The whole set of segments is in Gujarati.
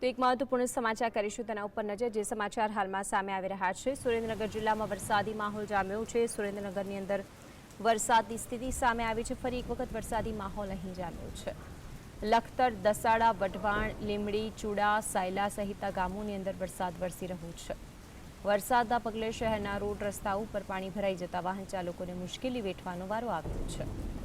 તો એક મહત્વપૂર્ણ સમાચાર કરીશું તેના ઉપર નજર, જે સમાચાર હાલમાં સામે આવી રહ્યા છે. સુરેન્દ્રનગર જિલ્લામાં વરસાદી માહોલ જામ્યો છે. સુરેન્દ્રનગરની અંદર વરસાદની સ્થિતિ સામે આવી છે. ફરી એક વખત વરસાદી માહોલ અહીં જામ્યો છે. લખતર, દસાડા, વઢવાણ લીમડી ચૂડા, સાયલા સહિતના ગામોની અંદર વરસાદ વરસી રહ્યો છે. વરસાદના પગલે શહેરના રોડ રસ્તા ઉપર પાણી ભરાઈ જતા વાહન ચાલકોને મુશ્કેલી વેઠવાનો વારો આવ્યો છે.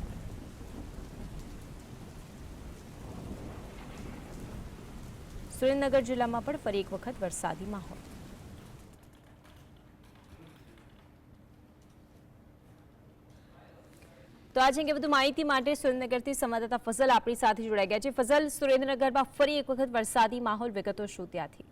સુરેન્દ્રનગર જિલ્લામાં પણ ફરી એક વખત વરસાદી માહોલ. તો આજે અંગે વધુ માહિતી માટે સુરેન્દ્રનગરથી સંવાદદાતા ફઝલ આપણી સાથે જોડાઈ ગયા છે. ફઝલ, સુરેન્દ્રનગરમાં ફરી એક વખત વરસાદી માહોલ વિગતો શું ત્યાંથી?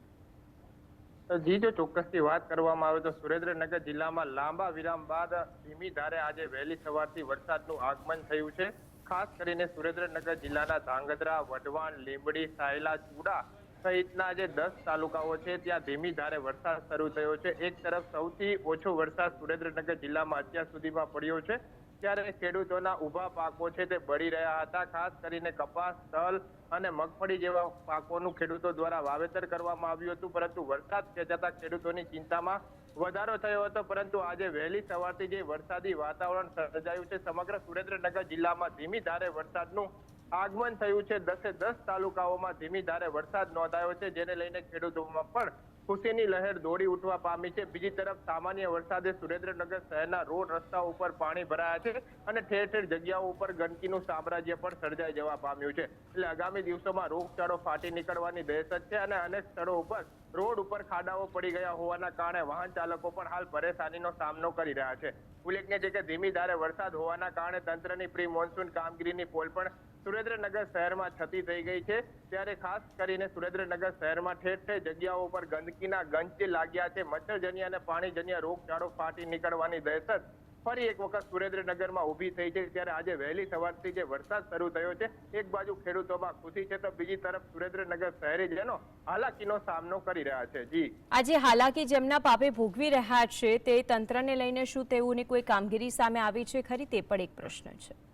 જી, જો ચોક્કસથી વાત કરવામાં આવે તો સુરેન્દ્રનગર જિલ્લામાં લાંબા વિરામ બાદ ધીમી ધારે આજે વહેલી સવારથી વરસાદનું આગમન થયું છે. ખાસ કરીને સુરેન્દ્રનગર જિલ્લાના ધાંગધ્રા, વઢવાણ, લીંબડી, સાયલા, ચુડા સહિતના જે દસ તાલુકાઓ છે, ત્યાં ધીમી ધારે વરસાદ શરૂ થયો છે. એક તરફ સૌથી ઓછો વરસાદ સુરેન્દ્રનગર જિલ્લામાં અત્યાર સુધીમાં પડ્યો છે. ત્યારે ખેડૂતોના ઊભા પાકો છે તે બળી રહ્યા હતા. ખાસ કરીને કપાસ, તલ અને મગફળી જેવા પાકોનું ખેડૂતો દ્વારા વાવેતર કરવામાં આવ્યું હતું. પરંતુ વરસાદ ખેંચાતા ખેડૂતોની ચિંતામાં વધારો થયો હતો. પરંતુ આજે વહેલી સવારથી જે વરસાદી વાતાવરણ સર્જાયું છે, સમગ્ર સુરેન્દ્રનગર જિલ્લામાં ધીમી ધારે વરસાદનું આગમન થયું છે દસે દસ તાલુકાઓમાં ધીમી ધારે વરસાદ નોંધાયો છે, જેને લઈને ખેડૂતોમાં પણ ખુશીની લહેર દોડી ઉઠવા પામી છે. બીજી તરફ સામાન્ય વરસાદે સુરેન્દ્રનગર શહેરના રોડ રસ્તા ઉપર પાણી ભરાયા છે અને ઠેર ઠેર જગ્યાઓ ઉપર ગંદકીનું સામ્રાજ્ય પણ સર્જાઈ જવા પામ્યું છે. એટલે આગામી દિવસોમાં રોગચાળો ફાટી નીકળવાની દહેશત છે અને અનેક સ્થળો ઉપર રોડ ઉપર ખાડાઓ પડી ગયા હોવાના કારણે વાહન ચાલકો પણ હાલ પરેશાનીનો સામનો કરી રહ્યા છે. ઉલ્લેખનીય છે કે ધીમી ધારે વરસાદ હોવાના કારણે તંત્રની પ્રી મોન્સૂન કામગીરીની પોલ પણ સુરેન્દ્રનગર શહેરમાં છતી થઈ ગઈ છે. ત્યારે ખાસ કરીને સુરેન્દ્રનગર શહેરમાં ઠેર ઠેર જગ્યાઓ પર ગંદકીના ગંજ લાગ્યા છે. મચ્છરજન્ય અને પાણીજન્ય રોગચાળો ફાટી નીકળવાની દહેશત ફરી એક વખત સુરેન્દ્રનગરમાં ઊભી થઈ છે. ત્યારે આજે વહેલી સવારથી જે વરસાદ શરૂ થયો છે, એક બાજુ ખેડૂતોમાં ખુશી છે તો બીજી તરફ સુરેન્દ્રનગર શહેરીજનો હાલાકીનો સામનો કરી રહ્યા છે. જી. આજે હાલાકી જેમના પાપે ભોગવી રહ્યા છે, તે તંત્રને લઈને શું તેઓની કોઈ કામગીરી સામે આવી છે? ખરી તે પણ એક પ્રશ્ન છે.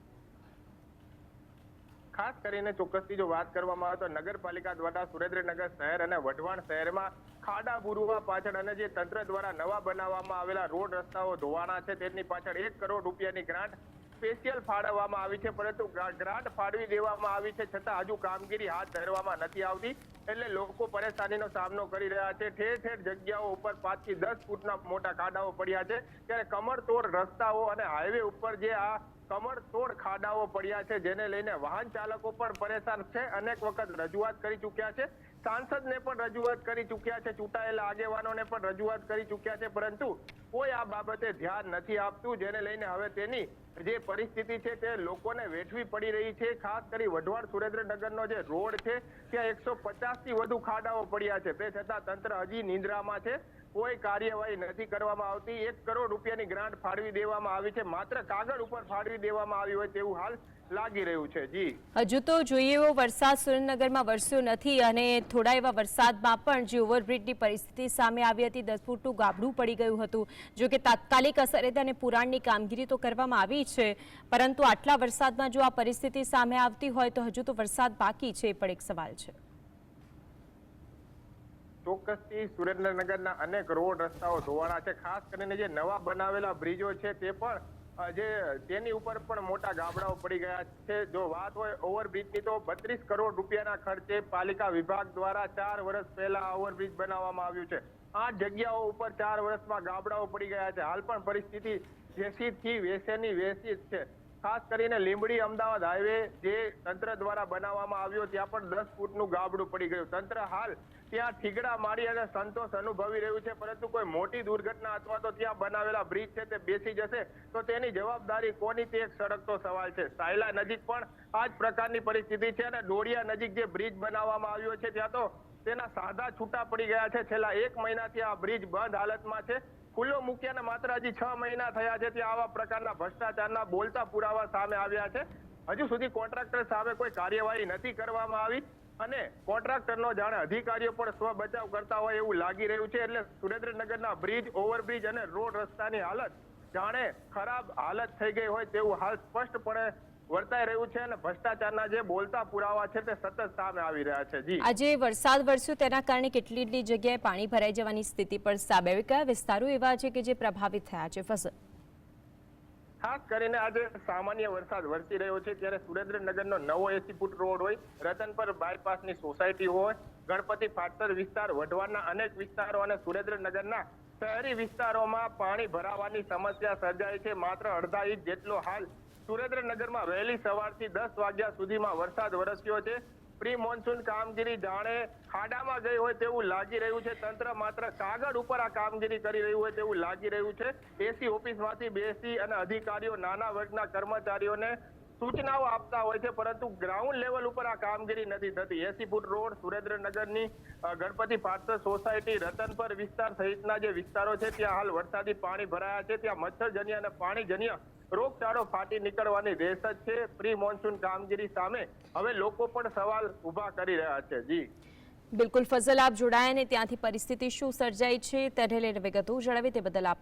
ખાસ કરીને ચોક્કસથી જો વાત કરવામાં આવે તો નગરપાલિકા દ્વારા સુરેન્દ્રનગર શહેર અને વઢવાણ શહેરમાં ખાડા બુરુવા પાછળ અને જે તંત્ર દ્વારા નવા બનાવવામાં આવેલા રોડ રસ્તાઓ ધોવાણા છે, તેની પાછળ એક કરોડ રૂપિયાની ગ્રાન્ટ સ્પેશિયલ ફાળવવામાં આવી છે, પરંતુ ગ્રા- ગ્રાન્ટ ફાળવી દેવામાં આવી છે, છતાં હજુ કામગીરી હાથ ધરવામાં નથી આવતી, એટલે લોકો પરેશાનીનો સામનો કરી રહ્યા છે. ઠેર ઠેર જગ્યાઓ ઉપર પાંચથી દસ ફૂટના મોટા ખાડાઓ પડ્યા છે, ત્યારે કમરતોડ રસ્તાઓ અને હાઈવે ઉપર જે આ કમર તોડ ખાડાઓ પડ્યા છે, જેને લઈને વાહન ચાલકો પણ પરેશાન છે. અનેક વખત રજૂઆત કરી ચૂક્યા છે. સાંસદને પણ રજૂઆત કરી ચૂક્યા છે. ચૂંટાયેલા આગેવાનોને પણ રજૂઆત કરી ચૂક્યા છે. પરંતુ કોઈ આ બાબતે ધ્યાન નથી આપતું, જેને લઈને હવે તેની જે પરિસ્થિતિ છે તે લોકોને વેઠવી પડી રહી છે. ખાસ કરી વઢવાડ સુરેન્દ્રનગરનો જે રોડ છે, ત્યાં એકસો પચાસથી વધુ ખાડાઓ પડ્યા છે. તે છતાં તંત્ર હજી નિંદ્રામાં છે. કોઈ કાર્યવાહી નથી કરવામાં આવતી. એક કરોડ રૂપિયાની ગ્રાન્ટ ફાળવી દેવામાં આવી છે. માત્ર કાગળ ઉપર ફાળવી દેવામાં આવી હોય તેવું હાલ લાગી રહ્યું છે. જી. હજુ તો જોઈએ એવો વરસાદ સુરેન્દ્રનગરમાં વરસ્યો નથી અને થોડા એવા વરસાદમાં પણ જે ઓવરબ્રિજની પરિસ્થિતિ સામે આવી હતી, દસ ફૂટનું ગાબડું પડી ગયું હતું. જો કે તાત્કાલિક અસરે તેને પુરાણની કામગીરી તો કરવામાં આવી છે. પરંતુ આટલા વરસાદમાં જો આ પરિસ્થિતિ સામે આવતી હોય તો હજુ તો વરસાદ બાકી છે એ પણ એક સવાલ છે. ચોક્કસથી સુરેન્દ્રનગરના અનેક રોડ રસ્તાઓ ધોવાણા છે. ખાસ કરીને જે નવા બનાવેલા બ્રિજો છે તે પણ જે તેની ઉપર પણ મોટા ગાબડાઓ પડી ગયા છે. જો વાત હોય ઓવરબ્રિજની તો બત્રીસ કરોડ રૂપિયાના ખર્ચે પાલિકા વિભાગ દ્વારા ચાર વર્ષ પહેલા ઓવરબ્રિજ બનાવવામાં આવ્યું છે. આઠ જગ્યાઓ ઉપર ચાર વર્ષમાં ગાબડાઓ પડી ગયા છે. હાલ પણ પરિસ્થિતિ જેસી થી વેસેની વેસી જ છે. ખાસ કરીને લીંબડી અમદાવાદ હાઈવે જે તંત્ર દ્વારા બનાવવામાં આવ્યો, ત્યાં પણ દસ ફૂટનું ગાબડું પડી ગયું. તંત્ર હાલ ત્યાં ઠીગડા મારી અને સંતોષ અનુભવી રહ્યું છે, પરંતુ કોઈ મોટી દુર્ઘટના અથવા તો ત્યાં બનાવેલા બ્રિજ છે તે બેસી જશે, તો તેની જવાબદારી કોની તે એક સળગતો સવાલ છે. સાયલા નજીક પણ આ જ પ્રકારની પરિસ્થિતિ છે અને ડોડિયા નજીક જે બ્રિજ બનાવવામાં આવ્યો છે, ત્યાં તો તેના સાદા છૂટા પડી ગયા છે. છેલ્લા એક મહિનાથી આ બ્રિજ બંધ હાલતમાં છે. ખુલ્લો મૂક્યાને માત્ર હજી છ મહિના થયા છે ત્યાં આવા પ્રકારના ભ્રષ્ટાચારના બોલતા પુરાવા સામે આવ્યા છે. હજુ સુધી કોન્ટ્રાક્ટર સામે કોઈ કાર્યવાહી નથી કરવામાં આવી અને કોન્ટ્રાક્ટરનો જાણે અધિકારીઓ પણ સ્વ બચાવ કરતા હોય એવું લાગી રહ્યું છે એટલે સુરેન્દ્રનગરના બ્રિજ, ઓવરબ્રિજ અને રોડ રસ્તાની હાલત જાણે ખરાબ હાલત થઈ ગઈ હોય તેવું હાલ સ્પષ્ટપણે વર્તાઈ રહ્યું છે અને ભ્રષ્ટાચારના જે બોલતા પુરાવા છે તે સતત સામે આવી રહ્યા છે. જી. આજે વરસાદ વરસ્યો તેના કારણે કેટલી કેટલી જગ્યાએ પાણી ભરાઈ જવાની સ્થિતિ પણ સામે આવી કયા વિસ્તારો એવા છે કે જે પ્રભાવિત થયા છે. ફસલ. ખાસ કરીને આજે સામાન્ય વરસાદ વરસી રહ્યો છે ત્યારે સુરેન્દ્રનગરનો નવો એસી ફૂટ રોડ હોય રતનપર બાયપાસની સોસાયટી હોય ગણપતિ ફાટસર વિસ્તાર વઢવાના અનેક વિસ્તારો અને સુરેન્દ્રનગરના શહેરી વિસ્તારોમાં પાણી ભરાવાની સમસ્યા સર્જાઈ છે. માત્ર અડધા ઇંચ જેટલો હાલ સુરેન્દ્રનગરમાં વહેલી સવારથી દસ વાગ્યા સુધીમાં વરસાદ વરસ્યો છે. પ્રી મોન્સૂન કામગીરી જાણે ખાડામાં ગઈ હોય તેવું લાગી રહ્યું છે. તંત્ર માત્ર કાગળ ઉપર આ કામગીરી કરી રહ્યું હોય તેવું લાગી રહ્યું છે. એસી ઓફિસમાંથી બેસી અને અધિકારીઓ, નાના વર્ગના કર્મચારીઓને સૂચનાઓ આપતા હોય છે, પરંતુ ગ્રાઉન્ડ લેવલ ઉપર આ કામગીરી નથી થતી. એસી ફૂટ રોડ, સુરેન્દ્રનગરની ગણપતિ પાર્સલ સોસાયટી, રતનપર વિસ્તાર સહિતના જે વિસ્તારો છે, ત્યાં હાલ વરસાદી પાણી ભરાયા છે. ત્યાં મચ્છરજન્ય અને પાણીજન્ય રોગચાળો ફાટી નીકળવાની રેસ જ છે. પ્રી મોન્સૂન કામગીરી સામે હવે લોકો પણ સવાલ ઊભા કરી રહ્યા છે. જી. બિલકુલ, ફઝલ, આપ જોડાયા ને ત્યાંથી પરિસ્થિતિ શું સર્જાઈ છે, તેને લઈને વિગતો જણાવી તે બદલ આપ